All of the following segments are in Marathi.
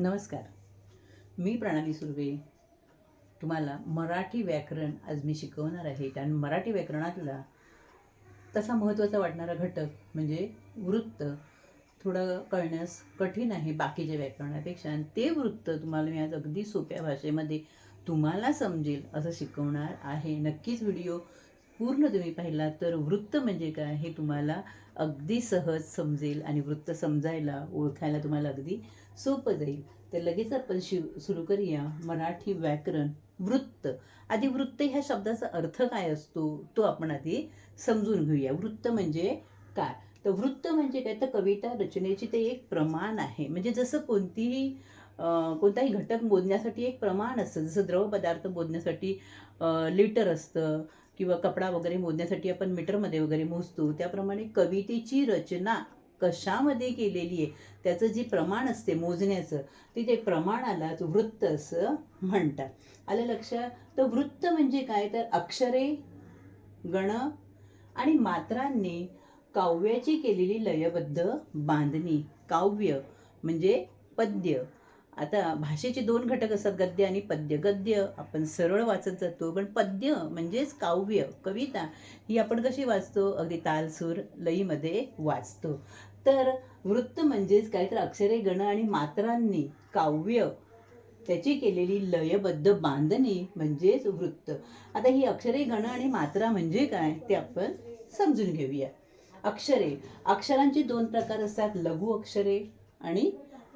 नमस्कार. मी प्रणाली सुर्वे. तुम्हाला मराठी व्याकरण आज मी शिकवणार आहे. आणि मराठी व्याकरणातला तसा महत्त्वाचा वाटणारा घटक म्हणजे वृत्त. थोडं कळण्यास कठीण आहे बाकीच्या व्याकरणापेक्षा. आणि ते वृत्त तुम्हाला मी आज अगदी सोप्या भाषेमध्ये तुम्हाला समजेल असं शिकवणार आहे. नक्कीच व्हिडिओ पूर्ण तुम्ही पाहिला तर वृत्त म्हणजे काय हे तुम्हाला अगदी सहज समजेल आणि वृत्त समजायला ओळखायला तुम्हाला अगदी सोपं जाईल. तर लगेच आपण शिव सुरू करूया मराठी व्याकरण वृत्त. आधी वृत्त ह्या शब्दाचा अर्थ काय असतो तो आपण आधी समजून घेऊया. वृत्त म्हणजे काय? तर वृत्त म्हणजे काय? तर कविता रचनेची ते एक प्रमाण आहे. म्हणजे जसं कोणतीही कोणताही घटक मोजण्यासाठी एक प्रमाण असतं. जसं द्रव पदार्थ मोजण्यासाठी लिटर असतं किंवा कपडा वगैरे मोजण्यासाठी आपण मीटरमध्ये वगैरे मोजतो. त्याप्रमाणे कवितेची रचना कशामध्ये केलेली आहे त्याचं जे प्रमाण असते मोजण्याचं ते ते प्रमाणालाच वृत्त असं म्हणतात. आलं लक्षात? तर वृत्त म्हणजे काय? तर अक्षरे गण आणि मात्रांनी काव्याची केलेली लयबद्ध बांधणी. काव्य म्हणजे पद्य. आता भाषेचे दोन घटक असतात गद्य आणि पद्य. गद्य आपण सरळ वाचत जातो पण पद्य म्हणजेच काव्य कविता ही आपण कशी वाचतो? अगदी तालसूर लईमध्ये वाचतो. तर वृत्त म्हणजेच काय तर अक्षरे गण आणि मात्रांनी काव्य. त्याची केलेली लयबद्ध बांधणी म्हणजेच वृत्त. आता ही अक्षरे गण आणि मात्रा म्हणजे काय ते आपण समजून घेऊया. अक्षरे. अक्षरांचे दोन प्रकार असतात लघु अक्षरे आणि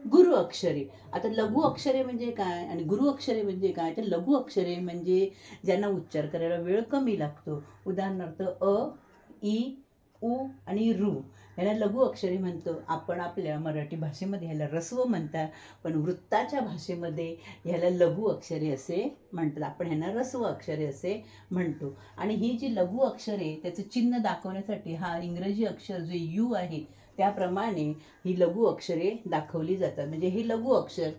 गुरु अक्षरे. आता लघु अक्षरे म्हणजे काय आणि गुरु अक्षरे म्हणजे काय? तर लघु अक्षरे म्हणजे ज्यांना उच्चार करायला वेळ कमी लागतो. उदाहरणार्थ अ ई उ आणि रू. ह्याला लघु अक्षरे म्हणतो. आपण आपल्या मराठी भाषेमध्ये ह्याला रस्व म्हणतात. पण वृत्ताच्या भाषेमध्ये ह्याला लघु अक्षरे असे म्हणतात. आपण ह्यांना रस्व अक्षरे असे म्हणतो. आणि ही जी लघु अक्षरे त्याचं चिन्ह दाखवण्यासाठी हा इंग्रजी अक्षर जे यू आहे त्याप्रमाणे ही लघु अक्षरे दाखवली जातात. म्हणजे हे लघु अक्षर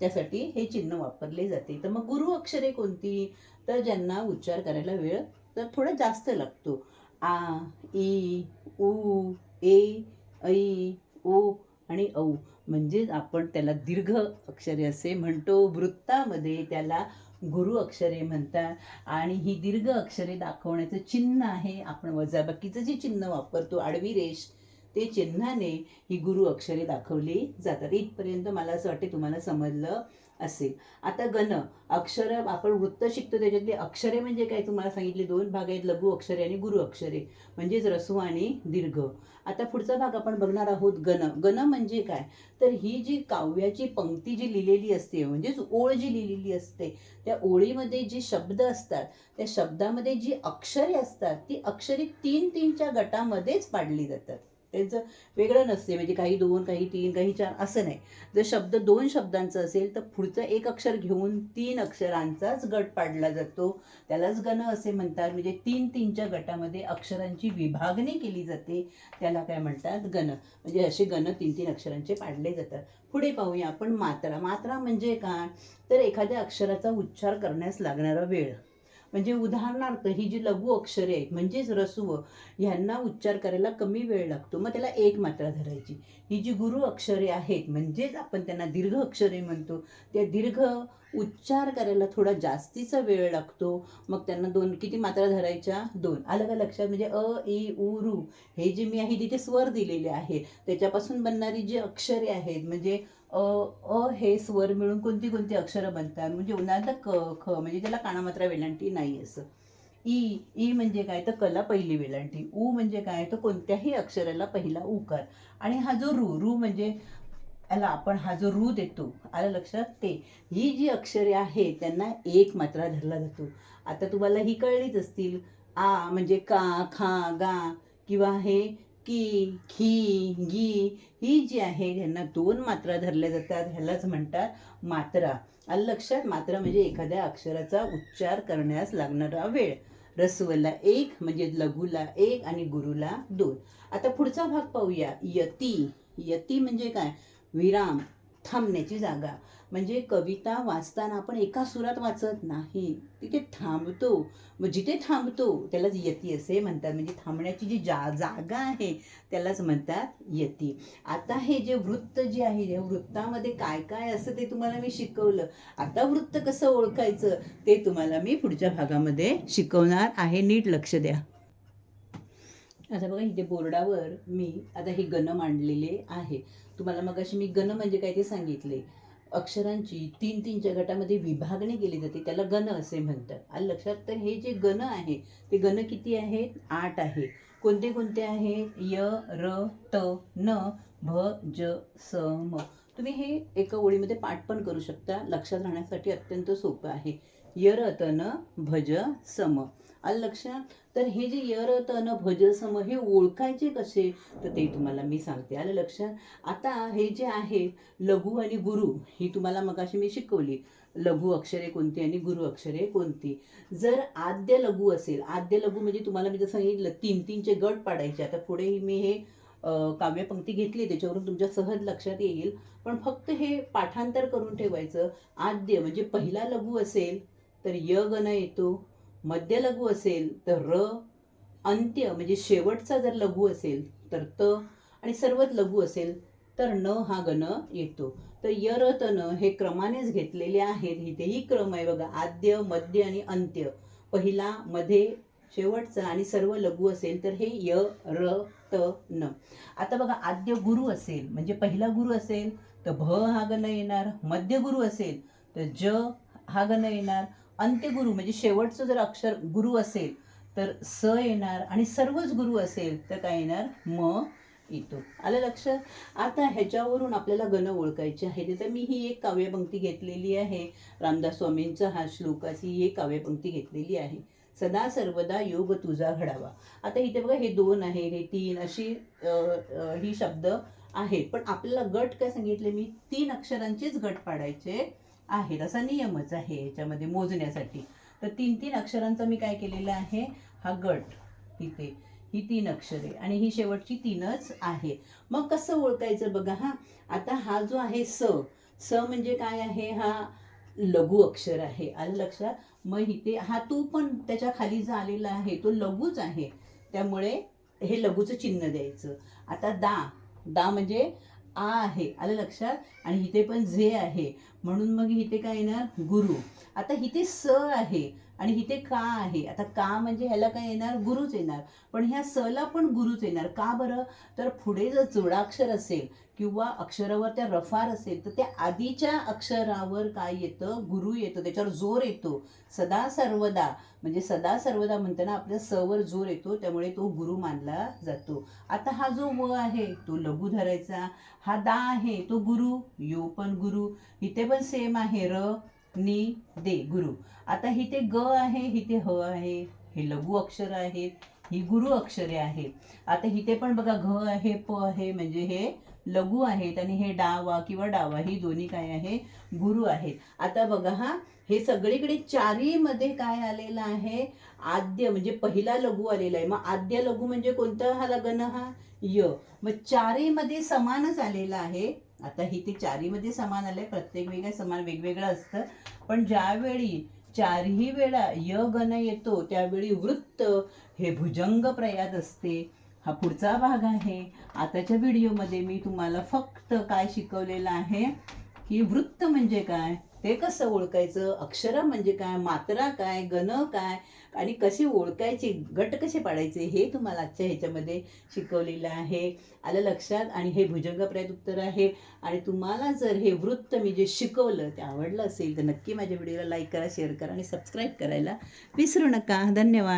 त्यासाठी हे चिन्ह वापरले जाते. तर मग गुरु अक्षरे कोणती? तर ज्यांना उच्चार करायला वेळ तर थोडा जास्त लागतो. आ ई उ ए ऐ ओ आणि औ. म्हणजेच आपण त्याला दीर्घ अक्षरे असे म्हणतो. वृत्तामध्ये त्याला गुरु अक्षरे म्हणतात. आणि ही दीर्घ अक्षरे दाखवण्याचं चिन्ह आहे. आपण वजाबाकीचं जे चिन्ह वापरतो आडवी रेष ते चिन्हाने ही गुरु अक्षरे दाखवली जातात. इथपर्यंत मला असं वाटते तुम्हाला समजलं असेल. आता गण अक्षर आपण वृत्त शिकतो त्याच्यातली अक्षरे म्हणजे काय? तुम्हाला सांगितले दोन भाग आहेत लघु अक्षरे आणि गुरु अक्षरे म्हणजेच रसू आणि दीर्घ. आता पुढचा भाग आपण बघणार आहोत गण. गण म्हणजे काय? तर ही जी काव्याची पंक्ती जी लिहिलेली असते म्हणजेच ओळ जी लिहिलेली असते त्या ओळीमध्ये जे शब्द असतात त्या शब्दामध्ये जी अक्षरे असतात ती अक्षरे तीन तीनच्या गटामध्येच पाडली जातात. त्यांचं वेगळं नसते. म्हणजे काही दोन काही तीन काही चार असं नाही. जर शब्द दोन शब्दांचं असेल तर पुढचं एक अक्षर घेऊन तीन अक्षरांचाच गट पाडला जातो. त्यालाच गण असे म्हणतात. म्हणजे तीन तीनच्या गटामध्ये अक्षरांची विभागणी केली जाते. त्याला काय म्हणतात? गण. म्हणजे असे गण तीन तीन अक्षरांचे पाडले जातात. पुढे पाहूया आपण मात्रा. मात्रा म्हणजे काय? तर एखाद्या अक्षराचा उच्चार करण्यास लागणारा वेळ. म्हणजे उदाहरणार्थ ही जी लघु अक्षरे आहेत म्हणजेच रसुव ह्यांना उच्चार करायला कमी वेळ लागतो. मग त्याला एक मात्रा धरायची. ही जी गुरु अक्षरे आहेत म्हणजेच आपण त्यांना दीर्घ अक्षरे म्हणतो. त्या दीर्घ उच्चार करायला थोडा जास्तीचा वेळ लागतो. मग त्यांना दोन किती मात्रा धरायच्या? दोन. आलं का लक्षात म्हणजे अ इ उ रु हे जे मी आहे तिथे स्वर दिलेले आहे त्याच्यापासून बनणारी जी अक्षरे आहेत म्हणजे अ अ हे स्वर मिळून कोणती कोणती अक्षरं बनतात? म्हणजे उन्हाळ्यात क ख म्हणजे त्याला कानामात्रा वेलांटी नाही असं. ई ई म्हणजे काय? तर कला पहिली वेलांटी. उ म्हणजे काय? तर कोणत्याही अक्षराला पहिला उकार. आणि हा जो रू रू म्हणजे याला आपण हा जो रू देतो आलं लक्षात? ते. ही जी अक्षरे आहेत त्यांना एक मात्रा धरला जातो. आता तुम्हाला ही कळलीच असतील. आ म्हणजे का खा गा किंवा हे की खी गी ही जी आहे ह्यांना दोन मात्रा धरल्या जातात ह्यालाच म्हणतात मात्रा. आलं लक्षात? मात्रा म्हणजे एखाद्या अक्षराचा उच्चार करण्यास लागणारा वेळ. रसवला एक म्हणजे लघुला एक आणि गुरुला दोन. आता पुढचा भाग पाहूया. यती. यती म्हणजे काय? विराम थांबण्याची जागा. म्हणजे कविता वाचताना आपण एका सुरात वाचत नाही. तिथे थांबतो. मग जिथे थांबतो त्यालाच यती असे म्हणतात. म्हणजे थांबण्याची जी जा जागा आहे त्यालाच म्हणतात यती. आता हे जे वृत्त जे आहे या वृत्तामध्ये काय काय असं ते तुम्हाला मी शिकवलं. आता वृत्त कसं ओळखायचं ते तुम्हाला मी पुढच्या भागामध्ये शिकवणार आहे. नीट लक्ष द्या. आता बघा इथे बोर्डावर मी आता हे गण मांडलेले आहे. तुम्हाला मग अशी मी गण म्हणजे काय ते सांगितले. अक्षरांची तीन तीनच्या गटामध्ये विभागणी केली जाते त्याला गण असे म्हणतात. आणि लक्षात तर हे जे गण आहे ते गण किती आहेत? आठ आहे. कोणते कोणते आहेत य र त न भ ज स म. तुम्ही हे एका ओळीमध्ये पाठ पण करू शकता. लक्षात राहण्यासाठी अत्यंत सोपं आहे. य र त न भज सम आलं लक्षात? तर हे जे यरतन भजसम भज सम हे ओळखायचे कसे? तर ते तुम्हाला मी सांगते. आलं लक्षात? आता हे जे आहे लघु आणि गुरु ही तुम्हाला मगाशी मी शिकवली. लघु अक्षरे कोणती आणि गुरु अक्षरे कोणती? जर आद्य लघु असेल आद्य लघु म्हणजे तुम्हाला मी जसं सांगितलं तीन तीनचे गट पाडायचे. आता पुढे मी हे काव्यपंक्ती घेतली त्याच्यावरून तुमच्या सहज लक्षात येईल. पण फक्त हे पाठांतर करून ठेवायचं. आद्य म्हणजे पहिला लघु असेल तर य गण येतो. मध्य लघु असेल तर र अंत्य म्हणजे शेवटचा जर लघु असेल तर त आणि सर्वात लघु असेल तर न हा गण येतो. तर य र त न हे क्रमानेच घेतलेले आहेत. इथेही क्रम आहे बघा. आद्य मध्य आणि अंत्य. पहिला मध्ये शेवटचा आणि सर्व लघु असेल तर हे य र त न. आता बघा आद्य गुरु असेल म्हणजे पहिला गुरु असेल तर भ हा गण येणार. मध्य गुरु असेल तर ज हा गण येणार. अंत्यगुरु म्हणजे शेवटचं जर अक्षर गुरु असेल तर स येणार आणि सर्वच गुरु असेल तर काय येणार? म येतो. आलं लक्षात आता ह्याच्यावरून आपल्याला गण ओळखायचे आहे तर मी ही एक काव्यपंक्ती घेतलेली आहे. रामदास स्वामींचा हा श्लोकाची ही एक काव्यपंक्ती घेतलेली आहे. सदा सर्वदा योग तुझा घडावा. आता इथे बघा हे दोन आहे हे तीन अशी ही शब्द आहेत. पण आपल्याला गट काय सांगितले? मी तीन अक्षरांचेच गट पाडायचे. आहेत असा नियमच आहे याच्यामध्ये मोजण्यासाठी. तर तीन तीन अक्षरांचा मी काय केलेला आहे? हा गट इथे. ही तीन अक्षरे आणि ही शेवटची तीनच आहे. मग कसं ओळखायचं बघा हा. आता हा जो आहे स स म्हणजे काय आहे? हा लघु अक्षर आहे. आलं लक्षात? मग इथे हा तू पण त्याच्याखाली जो आलेला आहे. तो लघुच आहे. त्यामुळे हे लघुचं चिन्ह द्यायचं. आता दा दा म्हणजे आ आहे. आलं लक्षात? आणि इथे पण झे आहे. म्हणून मग इथे काय येणार? गुरु. आता इथे स आहे आणि इथे का आहे? आता का म्हणजे ह्याला काय येणार? गुरुच येणार. पण ह्या सला पण गुरुच येणार. का बरं? तर पुढे जर जोडाक्षर असेल किंवा अक्षरावर त्या रफार असेल तर त्या आधीच्या अक्षरावर काय येतं? गुरु येतो. त्याच्यावर जोर येतो. सदा सर्वदा. म्हणजे सदा सर्वदा म्हणताना आपल्या सवर जोर येतो. त्यामुळे तो गुरु मानला जातो. आता हा जो व आहे तो लघु धरायचा. हा दा आहे तो गुरु. यो पण गुरु. इथे पण सेम आहे र नी दे गुरु. आता इथे ग आहे इथे ह आहे हे लघु अक्षर आहेत ही गुरु अक्षरे आहेत. आता इथे पण बघा घ आहे प आहे म्हणजे हे लघु आहेत आणि हे डावा किंवा डावा ही दोन्ही काय आहे? गुरु आहेत. आता बघा हा हे सगळीकडे चारीमध्ये काय आलेलं आहे? आद्य म्हणजे पहिला लघु आलेला आहे. मग आद्य लघु म्हणजे कोणता? हा लग्न हा य. मग चारीमध्ये समानच आलेला आहे. आता ही ते चारीमध्ये समान आलंय प्रत्येक वेगळ्या समान वेगवेगळं असतं. पण ज्यावेळी चारही वेळा य गण येतो त्यावेळी वृत्त हे भुजंग प्रयात असते. हा पुढचा भाग आहे. आताच्या व्हिडिओमध्ये मी तुम्हाला फक्त काय शिकवलेलं आहे की वृत्त म्हणजे काय? ते कसं ओळखायचं? अक्षर म्हणजे काय? मात्रा काय? गण काय? आणि कशी ओळखायची? गट कसे पाडायचे? हे तुम्हाला आजच्या ह्याच्यामध्ये शिकवलेलं आहे. आलं लक्षात? आणि हे भुजंगप्रयात उत्तर आहे. आणि तुम्हाला जर हे वृत्त मी जे शिकवलं ते आवडलं असेल तर नक्की माझ्या व्हिडिओला लाईक करा शेअर करा आणि सबस्क्राईब करायला विसरू नका. धन्यवाद.